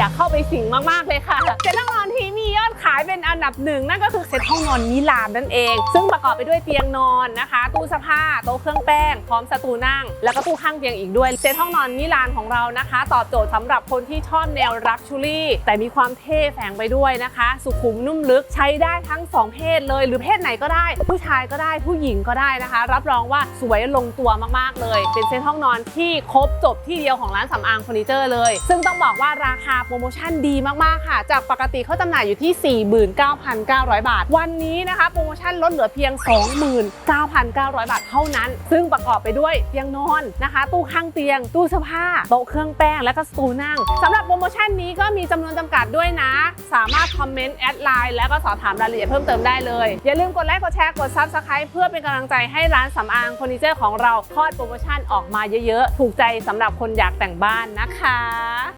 อยากเข้าไปสิงมากๆเลยค่ะเซ็ตห้องนอนทีมียายเป็นอันดับหนึ่งนั่นก็คือเซ็ตห้องนอนมิลานนั่นเอง ซึ่งประกอบไปด้วยเตียงนอนนะคะ ตู้เสื้อผ้าโต๊ะเครื่องแป้ง พร้อมสตูนั่ง แล้วก็ตู้ข้างเตียงอีกด้วย เซ็ตห้องนอนมิลานของเรานะคะ ตอบโจทย์สำหรับคนที่ชอบแนวรักชูรี่ แต่มีความเท่แฝงไปด้วยนะคะ สุขุมนุ่มลึกใช้ได้ทั้งสองเพศเลย หรือเพศไหนก็ได้ ผู้ชายก็ได้ผู้หญิงก็ได้นะคะ รับรองว่าสวยลงตัวมากๆเลย เป็นเซ็ตห้องนอนที่ครบจบที่เดียวของร้านสำอางเฟอร์นิเจอร์เลย ซึ่งต้องบอกว่าราคาโปรโมชั่นดีมากๆค่ะ จากปกติเขาจำหน่ายอยู่ที่49,900 บาท วันนี้นะคะโปรโมชั่นลดเหลือเพียง 29,900 บาทเท่านั้น ซึ่งประกอบไปด้วยเตียงนอนนะคะ ตู้ข้างเตียง ตู้เสื้อผ้าโต๊ะเครื่องแป้งและก็สตูนั่งสำหรับโปรโมชั่นนี้ก็มีจำนวนจำกัดด้วยนะ สามารถคอมเมนต์แอดไลน์แล้วก็สอบถามรายละเอียดเพิ่มเติมได้เลย อย่าลืมกดไลค์กดแชร์กด Subscribe เพื่อเป็นกำลังใจให้ร้านสำอางเฟอร์นิเจอร์ของเราคลอดโปรโมชั่นออกมาเยอะๆ ถูกใจสำหรับคนอยากแต่งบ้านนะคะ